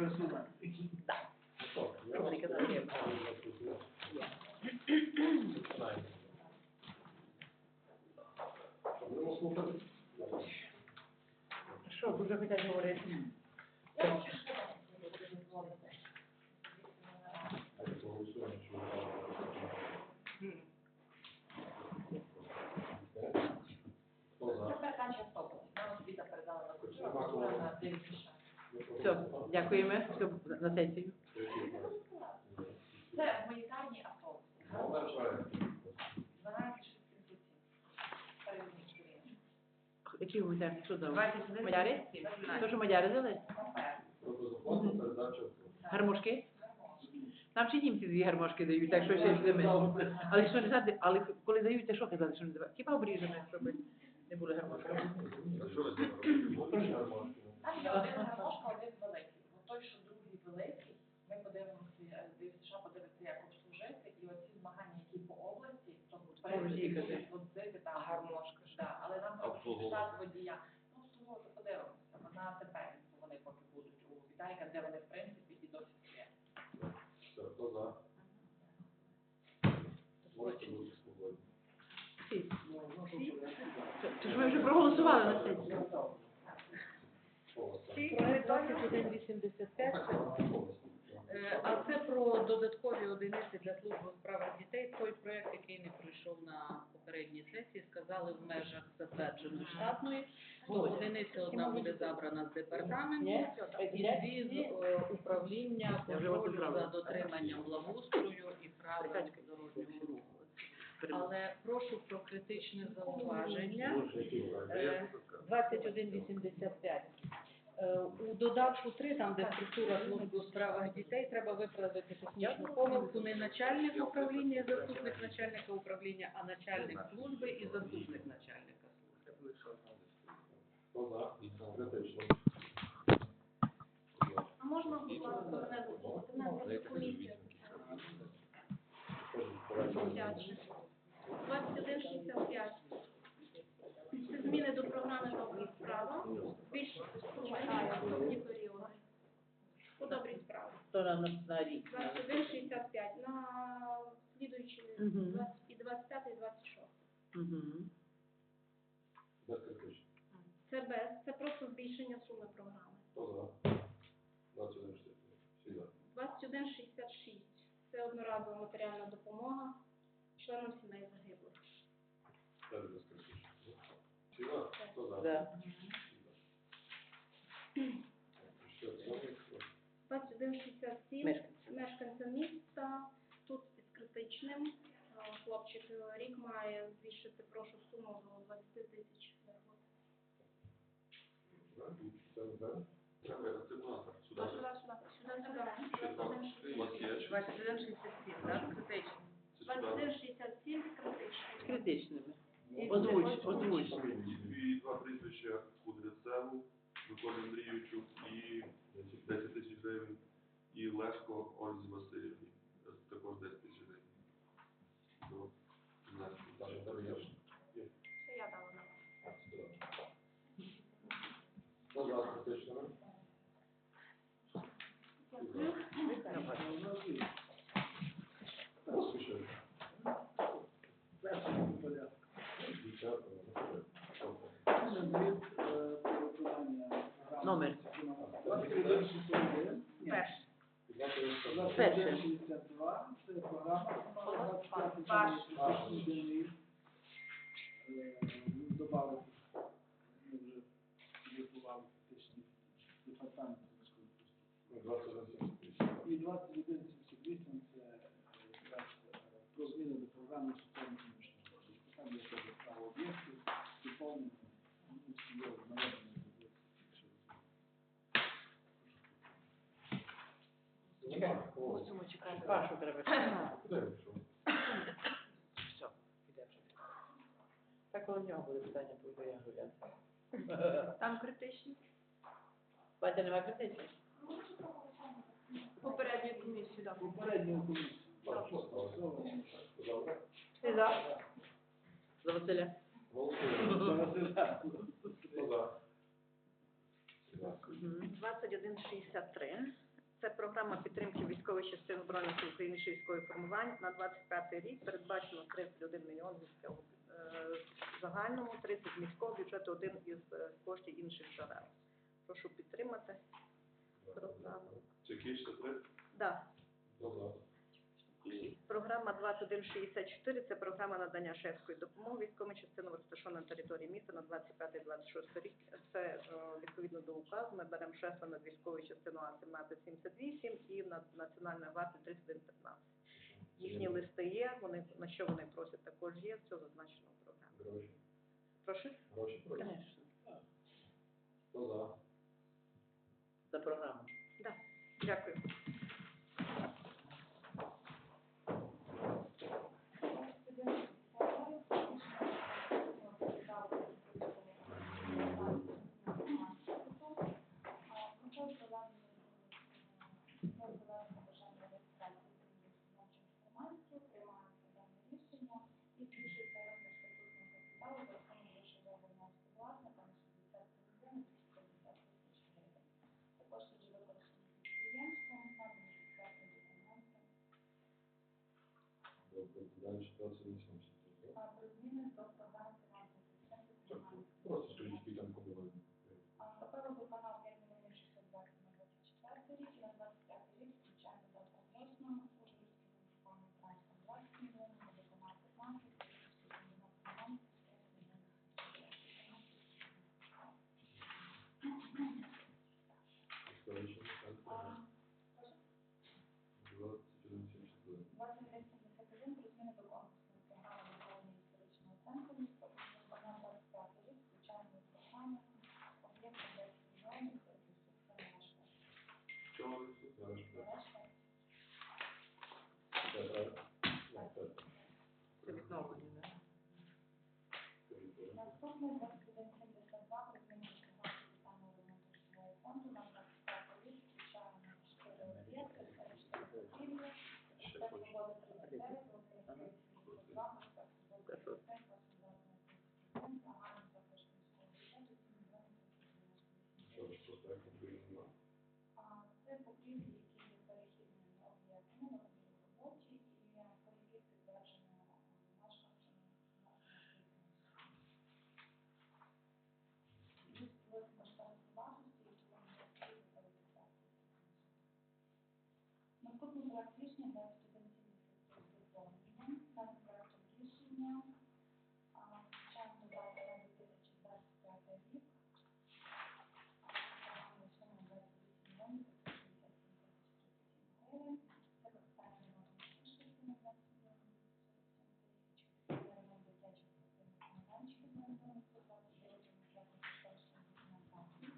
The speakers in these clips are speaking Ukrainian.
这是我的飞机 на сесію. Це гуманітарні автобуси. Номер проекту. 1267. Передній сторінці. Які гуманітарні? Що? 21, Мадяри? То, що мадяри дали? Гармошки? Нам ще німці дві гармошки дають, так що ще ж ми. Але що не знати, але коли дають, то що казати, що не давати? Хіба обріжемо, щоб не були гармошки? А що ви зробили? Можна гармошки? Там є один гармошка, один великий. Великий, ми подивимося, е, США подивиться, як обслужити, і оці змагання, які по області, то кажи. там гармошка. Да, але нам штат водія. Ну, обслуговувати подивимося. Вона тепер вони поки будуть у Віталіка, де вони в принципі і досі є. Хто за? Можете бути свободні. Чи ж ми вже проголосували на сесії? Хто у вас там? Проект 2185, е, а це про додаткові одиниці для служби у справах дітей. Той проект, який не пройшов на попередній сесії, сказали в межах затвердженої штатної, що одиниця одна буде забрана з департаменту і з е, управління контролю за дотриманням благоустрою і правил дорожнього руху. Але прошу про критичне зауваження. Е, 2185. Е, У додатку 3, там де структура служби у справах дітей, треба виправити технічну помилку. не начальник управління і заступник начальника управління, а начальник служби і заступник начальника служби. А можна, будь ласка, мене допустити? Мене просто комісія. 2165. Це зміни до програми «Добрі справа». Більш наступні періоди. По добрій справі. То на, на, на рік. 2165 на слідуючі Мгм. 20 і 25 і 26. Мгм. Без. Це без, це просто збільшення суми програми. Хто за? 21 Всі за. 2166 це одноразова матеріальна допомога членам сімей загиблих. Теж без. Всі за? Хто за? Да. Ще сьомий. 2167 Мешканці. мешканцям міста. Тут із критичним. Хлопчик е, рік має збільшити, прошу суму до 20 тисяч. Це не треба? Треба, сюди. Сюди, сюди, сюди. Ще два. У вас є? 2167, так? Критично. 2167 критичний. З критичними. І Озвуч, озвуч. І два прізвища Кудряцеву, Миколі Андрійовичу і 10 тисяч гривень. І Лешко Ользі Васильівні. Також 10 тисяч гривень. До 17. Там у тебе є ж? Є. Це я дала на. А, Номер. Перший. Перше. І 21 Мусимо чекати. Вашу треба. Пішов? Все, піде вже. Так коли в нього буде питання, буду я гуляти. Там критичний. Батя нема критичних? Попередню комісію, так. Попередню комісію. Ти за? За Василя. За? Всі 2163. Це програма підтримки військових частин Збройних сил України інших військових формувань на 25 рік. Передбачено 31 мільйон міського е, загальному, 30 міського бюджету, один із е, коштів інших джерел. Прошу підтримати програму. Чи кіш це три? І програма 2164 – це програма надання шефської допомоги військовим частинам, розташованим на території міста на 25-26 рік. Це е, відповідно до указу. Ми беремо шефа над військовою частиною А-1778 і над національною гвардією 3115. Їхні листи є, вони на що вони просять також є, все зазначено в програмі. Гроші. Прошу? Гроші просять. Хто за? За програму. Да. Дякую. Далі ситуація не сумся. Просто скажіть, скільки там кому Історичний центр. 2174. Чого ви тут? Зараз буде. Це правильно? Ну, це. Це відновлення, да? Скажіть, будь ласка. Наступний 2172 про зміну капітального ремонту житлового фонду на 25 рік включаємо 4 об'єкти, це 4 будівлі, Ще це 39, Володимир 32, Москва свобода 37, Краснодар 31, загальний також міського бюджету 7 мільйонів 398 Що ж, просто як побудуємо? А Це покрівлі, які є перехідними об'єктами на новій роботі і по яких підтверджено мешканцями на Створити кошторисні вартості, які вони необхідні для реалізації. Проект рішення 2173 доповнення. Даним рішення включаємо додаток на 2025 рік. Загальну суму 28 мільйонів 567 тисяч 37 гривень. Це капітальний ремонт частини 20 мільйонів 47 тисяч. Це ремонт дитячих спортивних майданчиків на рахунок 129 проєктно-кошторисної документації.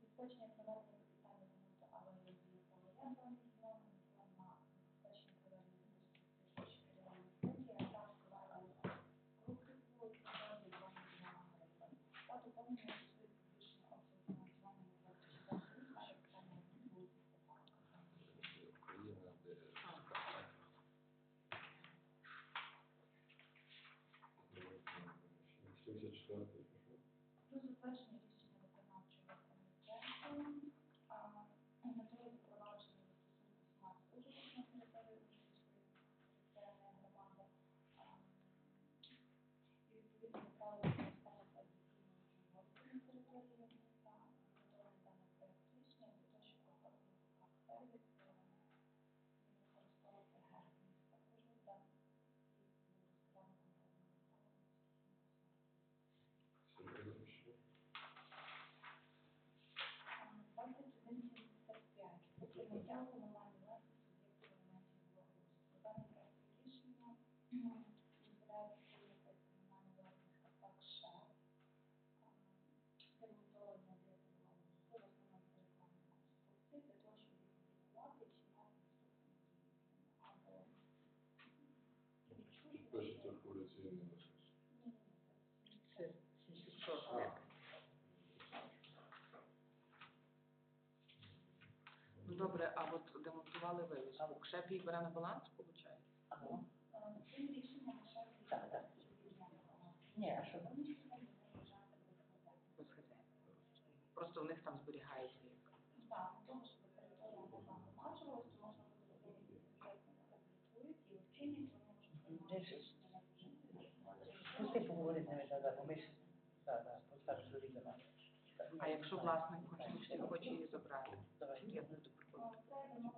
Забезпечення проведення капітального ремонту алеї Зіївського ряду мільйон, мільйон на забезпечення проведення інфраструктури районної сесії, а також проведення крупки вулиць на 2 мільйона гривень. Та доповнення стосується збільшення обсягу фінансування на 24 рік на капітальний ремонт вулиці Степанка. Україна, де Про затвердження рішення виконавчого комітету, а, метою запровадження застосунку смарт ужиток на території Ужгородської територіальної громади, а, і відповідно до правил використання та здійснення роботи на території міста, готовий даний проект рішення для того, щоб проходити як сервіс, е, використовувати герб міста Ужгорода і буде розпорядником даного правил Сергій, що? 2175. Прийняття у власності об'єктів елементів благоустрою. Даний проект рішення дозволяє прийняти комунальну власність КП «КШЕ». Ремонтовані об'єкти благоустрою, в основному рекламні конструкції, для того, щоб їх облікувати і чиняти або Пишеться в коаліційний ресурс. Ні, ні, Це 76 рік. Ну добре, а от демонстрували вивіску. Шеф їх бере на баланс, виходить? це цим рішенням «КШЕ» Так, так. Ні, а що? Вважати без Без. Просто в них там зберігається як. Так, того, щоб територія не загромаджувалась, то можна і в вони можуть. Пусти поговорити не да, бо ми ж, да, да, поставили до рівня. А якщо власник хоче, хоче її забрати? Давай, я буду 哦在的吗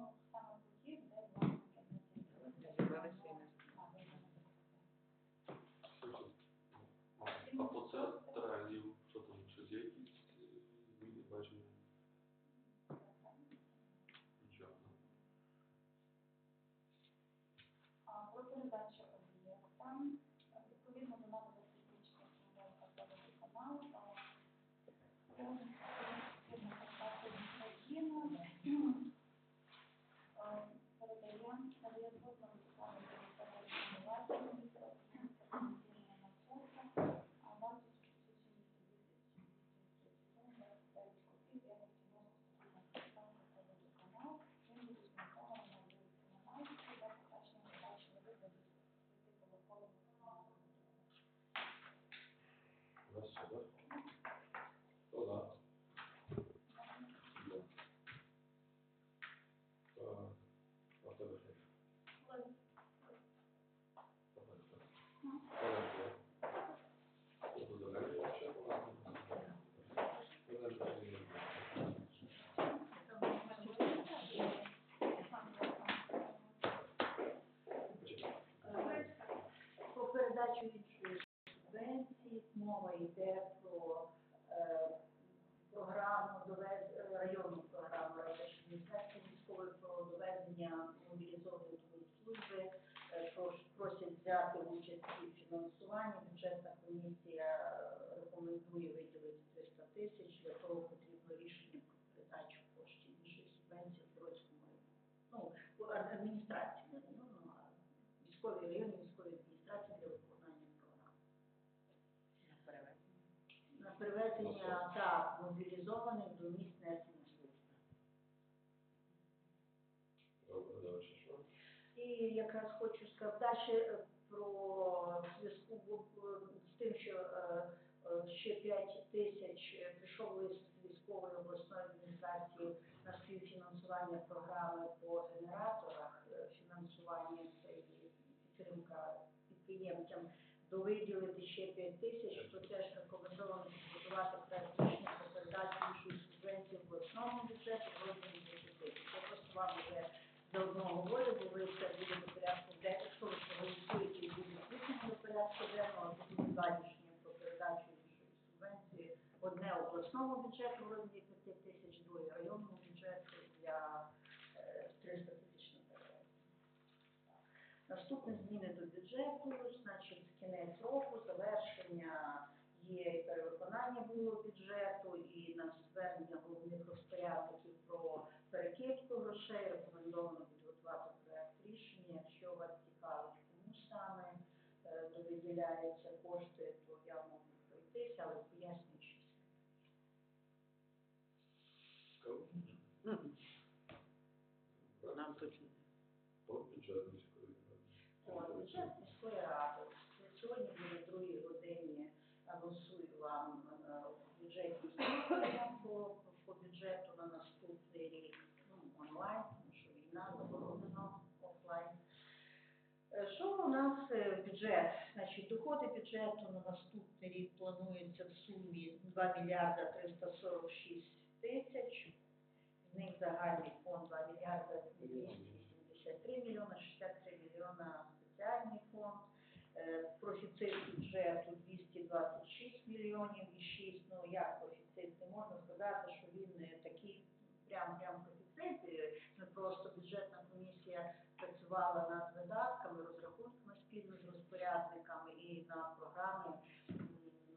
йде про е, програму е, районну програму Міністерства військової про доведення мобілізованої служби. Е, Просять взяти участь у фінансуванні. Бюджетна комісія е, рекомендує виділити 300 тисяч. Для того потрібно рішення про передачу коштів іншої субвенції в Бродському. Ну, адміністрації, не району, а На перевезення так, мобілізованих до місць несення служби. Добре, далі що? І якраз хочу сказати далі е, про зв'язку бу- з тим, що е, е, ще 5 тисяч е, прийшов лист з військової обласної адміністрації на співфінансування програми по генераторах, е, фінансування це підтримка підприємцям довиділити ще 5 тисяч, то теж рекомендовано підготувати проект рішення про передачу іншої субвенції в обласному бюджеті в розмірі 10 тисяч. Я просто вам вже за одного волю, бо ви це буде до порядку денного, якщо ви проголосуєте і буде включено до порядку денного, то буде два про передачу іншої субвенції. Одне обласному бюджету в розмірі 5 тисяч, друге районному бюджету для е, 300 тисяч на. Наступні зміни до бюджету, кінець року, завершення є перевиконання було бюджету, і на звернення головних розпорядників про перекидку грошей рекомендовано підготувати проект рішення. Якщо вас цікавить, кому саме е, довиділяються кошти, то я можу пройтися, але пояснюю, що це. Кого? Нам точно. По бюджет міської От, бюджет міської ради. Сьогодні буде в другій годині голосую вам е, бюджетні зміни по, по бюджету на наступний рік ну, онлайн, тому що війна заборонено офлайн. Е, Що у нас е, бюджет? Значить, доходи бюджету на наступний рік плануються в сумі 2 мільярда 346 тисяч. З них загальний фонд 2 мільярда 283 мільйона, 63 мільйона спеціальний фонд. Профіцит бюджету 226 мільйонів і 6. Ну як профіцит? Не можна сказати, що він не такий прям прям профіцит. Е, Ми просто бюджетна комісія працювала над видатками, розрахунками спільно з розпорядниками і на програми.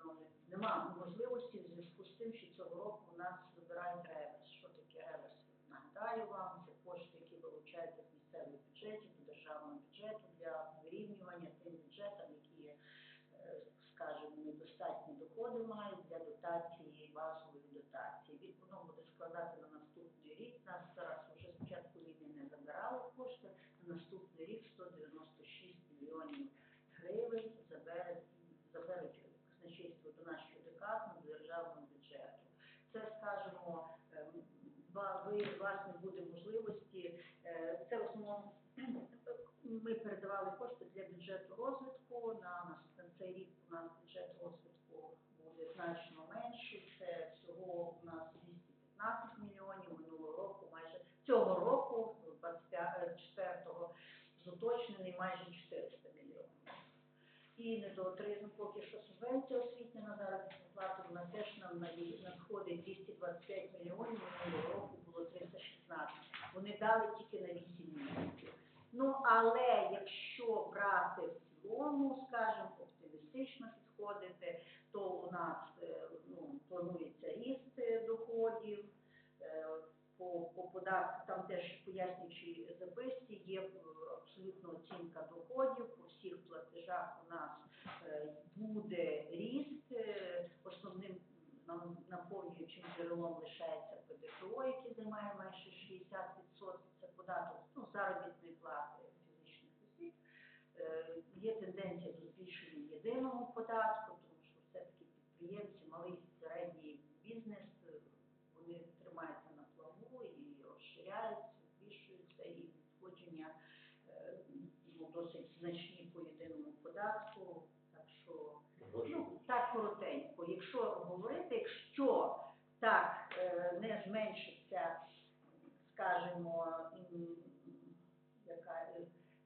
Ну, нема можливості в зв'язку з тим, що цього року у нас вибирають реверс. Що таке реверс? Нагадаю вам, це кошти, які вилучаються з місцевих бюджетів до державного бюджету для вирівнювання тим бюджетам, які, е, скажімо, доходи мають для дотації, базової дотації. Від воно буде складати на наступний рік. Нас зараз вже з початку війни не забирали кошти. На наступний рік 196 мільйонів гривень забере, заберуть казначейство до нашого декану, до державного бюджету. Це, скажімо, ем, два власне буде можливості. е, Це в основному ми передавали кошти для бюджету розвитку. На на цей рік у нас бюджет розвитку значно менший. Це всього у нас 215 мільйонів минулого року, майже цього року, 24-го, уточнений майже 400 мільйонів. І недоотримано поки що субвенція освітня на заробітну плату, вона теж нам надходить 225 мільйонів, минулого року було 316. Вони дали тільки на 8 місяців. Ну, але якщо брати в цілому, скажімо, оптимістично підходити, то у нас е, ну, планується ріст е, доходів, е, по, по податку, там теж пояснюючій записці є абсолютно оцінка доходів, по всіх платежах у нас буде ріст, основним наповнюючим джерелом лишається ПДФО, який займає майже 60%, це податок ну, заробітної плати фізичних осіб. Є тенденція до збільшення єдиного податку, підприємці, малий середній бізнес, вони тримаються на плаву і розширяються, збільшуються, і надходження е, ну, досить значні по єдиному податку. Так що Ну, так коротенько. Якщо говорити, якщо так е, не зменшиться, скажімо, яка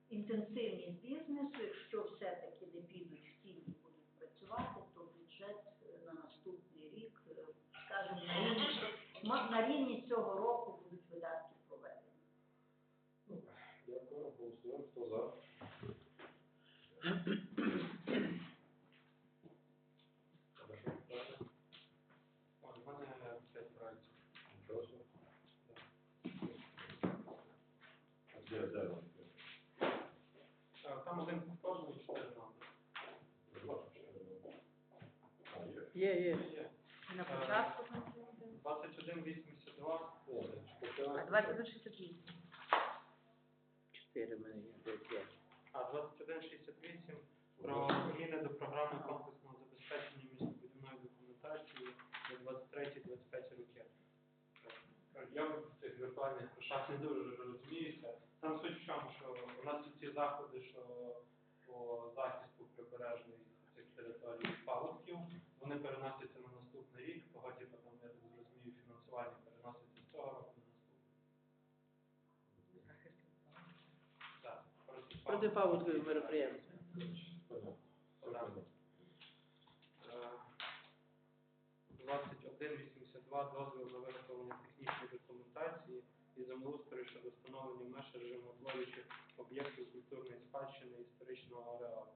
інтенсивність бізнесу, якщо все-таки не підуть в тіні і будуть працювати, то бюджет е, на наступний рік, е, скажімо, на рівні, цього року будуть видатки проведені. Дякую, голосуємо. Хто за? Хорошо, далі. В мене п'ять проєктів. Нічого. А де, де вони? Е, Там один повторний, чотири А, є. Є, є. Є. На початку там це буде. 2182, О, А починаємо. 2168. Чотири в мене є, а 2168 про зміни до програми комплексного забезпечення містобудівної документації на 23-25 роки. Е, Я в цих віртуальних грошах не дуже розуміюся. Там суть в чому, що у нас ці заходи, що по захисту прибережної цих територій паводків, вони переносяться на наступний рік, того типу там, я так зрозумію, фінансування проти Протипаводкові мероприємства. Е, 2182 дозвіл на виготовлення технічної документації і землеустрою щодо встановлення меж режимотворюючих об'єктів культурної спадщини історичного ареалу.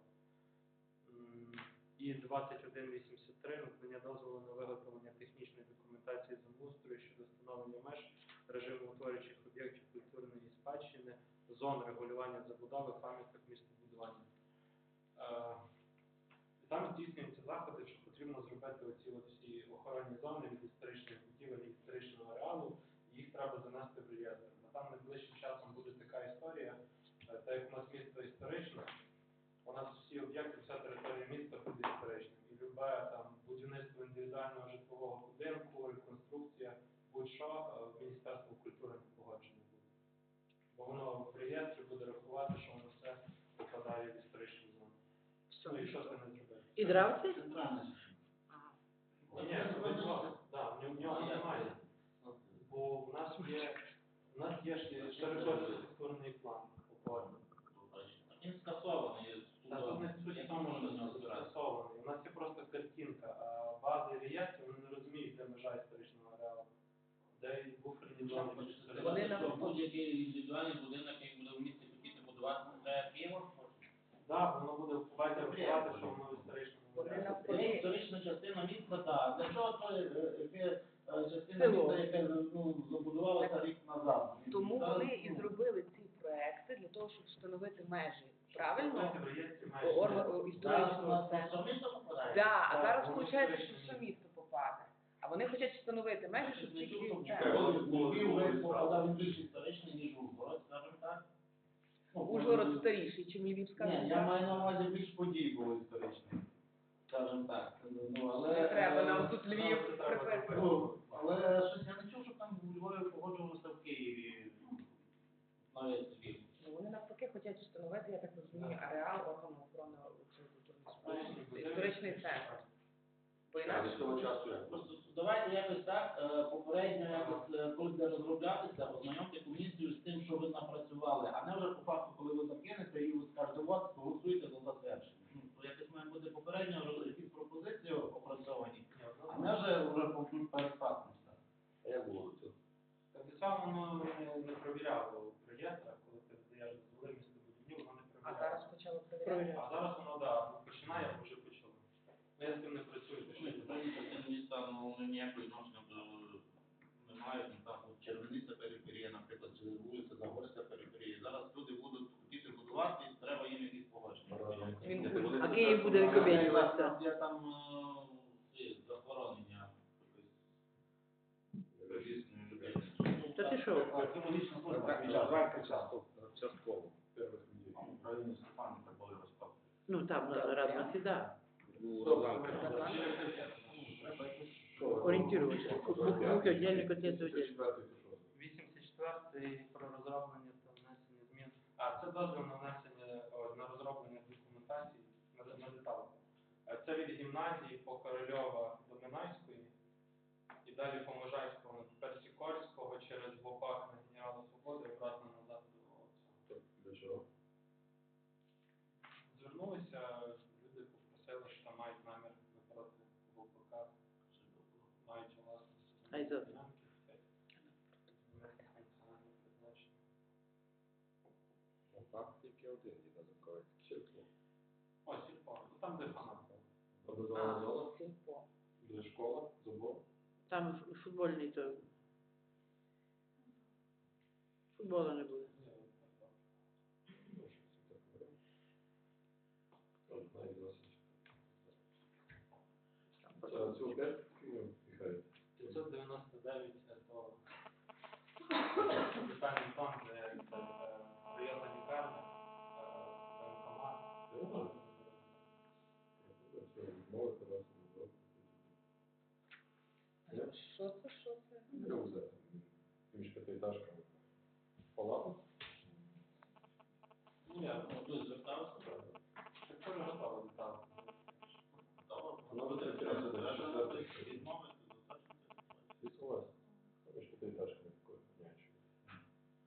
І 2183 надання дозволу на виготовлення технічної документації землеустрою щодо встановлення меж режимотворюючих об'єктів культурної спадщини, зон регулювання забудови, пам'яток містобудування. Е, Там здійснюються заходи, що потрібно зробити оці всі охоронні зони від історичних будівель і історичного ареалу, і їх треба занести в реєстр. Бо там найближчим часом буде така історія, е, так як у нас місто історичне, у нас всі об'єкти, вся територія міста буде історичним. І любе там будівництво індивідуального житлового будинку, реконструкція, будь-що е, Міністерство культури не погоджено буде. Бо воно в реєстрі буде рахувати, що воно все попадає в історичну зону. Ну і що це не зробити? І дравці? Ні, ну, да, в нього немає. Бо в нас є, в нас є ще широкоархітектурний план опорний. Він скасований. Та тут не суть в тому, що він застосований. У нас є просто картинка, а бази реєстрів вони не розуміють, де межа історичного ареалу. Де і буферні зони. між. Вони нам будь-який індивідуальний будинок, який буде в місті хотіти будувати. Так, воно буде впливати, рахувати, що воно в історичному ареалі. Це історична частина міста, так. Для чого то яке е, частина міста, яке ну, забудувалася рік назад? Тому вони і зробили ці проекти для того, щоб встановити межі. Правильно? Історичного центру. Да, а зараз виходить, що все місто. попаде. А вони хочуть встановити межі, щоб тільки. Львів попадав більш історичний, ніж Ужгород. Ну, Ужгород старіший, чим Львівська Ні, я маю на увазі більш подій було історичних. Скажем так. Ну, але, Не треба, нам е, тут Львів. Ну, але щось я не чув, щоб там у Львові погоджувалися в Києві. Ну, навіть Львів. Ну, Вони навпаки хочуть встановити, я так розумію, ареал органу охорони культурної спадщини, історичний центр. Бо інакше того часу як? Просто давайте якось так, е, попередньо якось, е, коли буде розроблятися, ознайомте комісію з тим, що ви напрацювали, а не вже по факту, коли ви закинете і ви скажете, от, голосуйте за затвердження. Ну, то якось має бути попередньо якісь пропозиції опрацьовані, а не вже вже по- перед фактом все. А як було до цього? Так цього воно не, провіряло реєстрах, коли ти здаєш дозволи містобудівні, воно не А провіряло. зараз почало перевіряти. А зараз воно, да, починає, вже почало. Ну, я з тим не працюю, то що Ми я питання частини міста, ну, вони ніякого відношення не мають, ну так, Червониця периферія, наприклад, чи вулиця Загорська периферія. Зараз люди будуть хотіти будувати, і треба їм якісь погодження. А Київ буде викобінюватися. Є там е, людей. Та ти що? Служба. Частково. Правильно, Степан так були розпав. Ну там на. Ну, Орієнтуватися. Бухи отдельно, котлети отдельно. 84 про розроблення та внесення змін. А, це дозвіл на внесення, о, на розроблення документації на, на деталку. Е, Це від гімназії по Корольова до Минайської і далі по Можайського до Персікольського через Бопах на Генерала Свободи і обратно назад до цього. Для чого? Звернулися, люди попросили, що там мають намір напроти ВПК, мають власність. А й за- ділянки, це функціональне призначення. Ну, так, тільки один є на Заковець. Сільпо. О, сільпо, ну там де фанат. Образована зона, Сільпо. де школа, забор. Там ф- футбольний то. Футболу не буде. Ну, що це таке? От, навіть досить. Це цю опять ну, піхають. 599 це то питання там, де е, районна лікарня, е, воєнкомат. Я знаю. Це відмовити вас від роботи. Ні? Що це, що це? Як взяти? Між п'ятиэтажками. Палата? Ну, я, Ну, хтось звертався, якщо не готова детал. Вона буде третя, це четвертий. відмовити, І согласен. Між п'ятиэтажками такої понячої.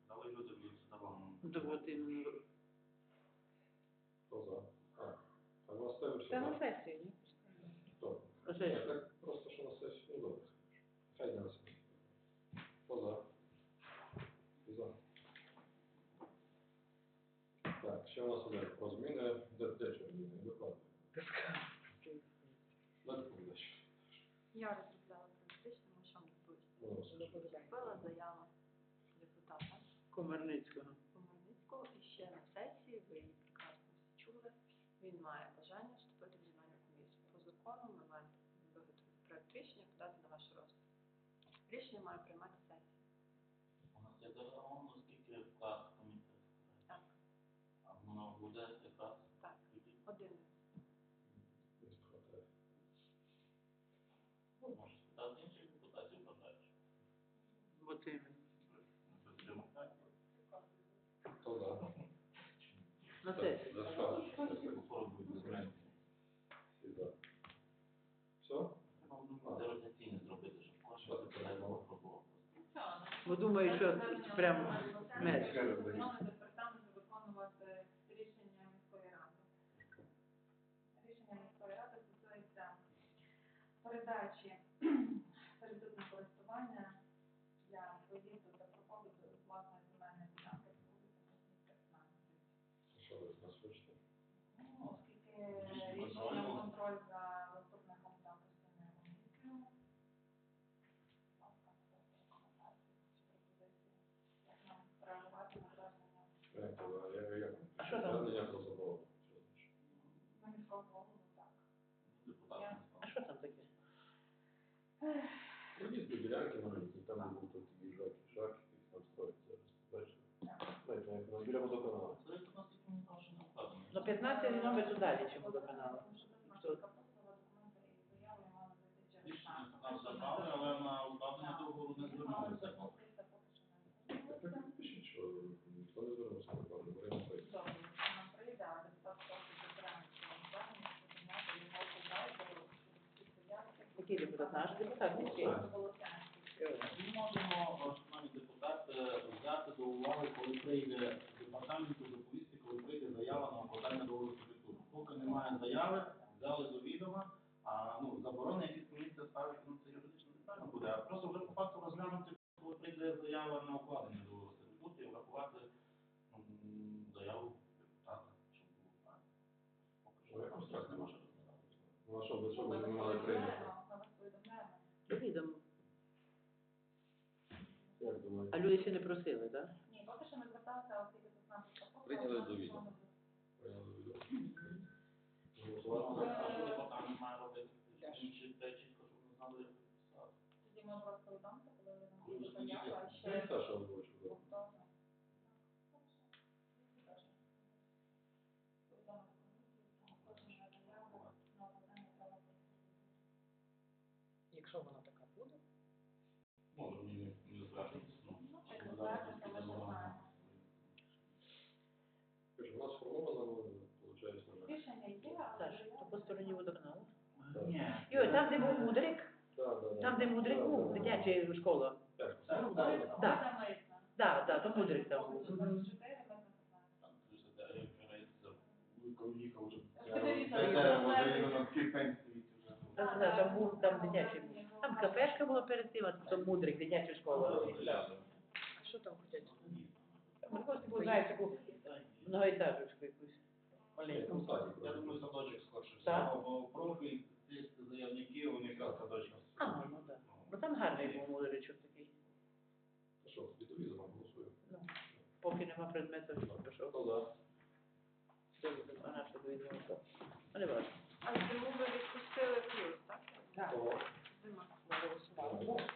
але люди будуть задавати. Так от іменно. Хто за? А, а на ставимо Це на сюди. ні? Хто? Ні, так просто що на сесію, ну добре. Хай на сесію. Хто за? За. Так, ще у нас іде про зміни, де де чого зміни, докладно. Доповідач. Я розробляла політичному, що Ну, Поступила заява депутата Комарницького. Комарницького і ще на сесії, ви її прекрасно всі чули, він має бажання вступити в земельну комісію. По закону ми маємо виготовити проект рішення, подати на ваш розгляд. Рішення має приймати сесія. У нас є загалом, наскільки вклад комітет. Так. А воно буде якраз Так. Один. Десь може спитати інших депутатів. От іменно. Підтримати. Хто? На сесії. За що? Попробуйте зменшити. Всі за. Все? Ну, Це ротаційне зробити, щоб кожен депутат попробував. Бо думаю, що рішення міської ради. Рішення міської ради стосується передачі Проїзд до ділянки маленькі, там де був тут їжак, їжак, якийсь там строїть зараз. Бачите? Як на біля водоканалу. Нас не. Ну 15 номер далі, чим водоканалу. Нас забрали, але на укладення договору не звернулися. Так напишіть, що ніхто не звернувся до плану, говоримо про Добре, Наш депутат міський. Ми можемо, шановні депутати, взяти до уваги, коли прийде департаменту доповісти, коли прийде заява на укладання договору кредиту. Поки немає заяви, взяли до відома, а ну, заборони якісь комісія ставить, ну це юридично неправильно буде, а просто вже по факту розглянути, коли прийде заява на укладення договору кредиту і врахувати м, заяву депутата, щоб було правильно. Поки що там зараз нема що розглядати. Ну, а що, без чого ми мали прийняти? До відомо. Як думаєте? А люди ще не просили, так? Ні, поки що не зверталися, але тільки 16 Прийняли до відома. Прийняли до відома. Що ми писати? Тоді можу вас повідомити, коли ви Коли напишете ви заяву, а Це ще не Саша озвучив, да. повторно. Повідомити комісію, там кожна заява на укладання права Якщо вона така буде. Може, мені не звернутися. Ну, Як щоб ви зараз знаєте, таки ми заборонено. знаємо. Кажу, у нас сформовано, виходить, на жаль. Рішення є, але Саш, то по стороні водоканалу. Йой, там, де був мудрик, Да, да, да. там, де мудрик Да, був, дитяча школа. Так, Так, Да. Да, да, то мудрик там був. Чотири, ми. Там. Там, там був, там дитячий був. Там кафешка була перед тим, а там мудрик, дитяча школа. А що там хотять? Ми просто був, знаєш, таку многоетажечку якусь. Маленьку. Я думаю, садочок скорше Так. бо профіль цих заявників, вони якраз садочка. А, ну так. Ну там гарний був мудричок такий. Ну що, відповідно, голосуємо. Ну, поки нема предмету, що пішов. Ну, да. Добре, а на що? Ну, важко. А зиму ви відпустили плюс, так? Так. Зима. Голосувати.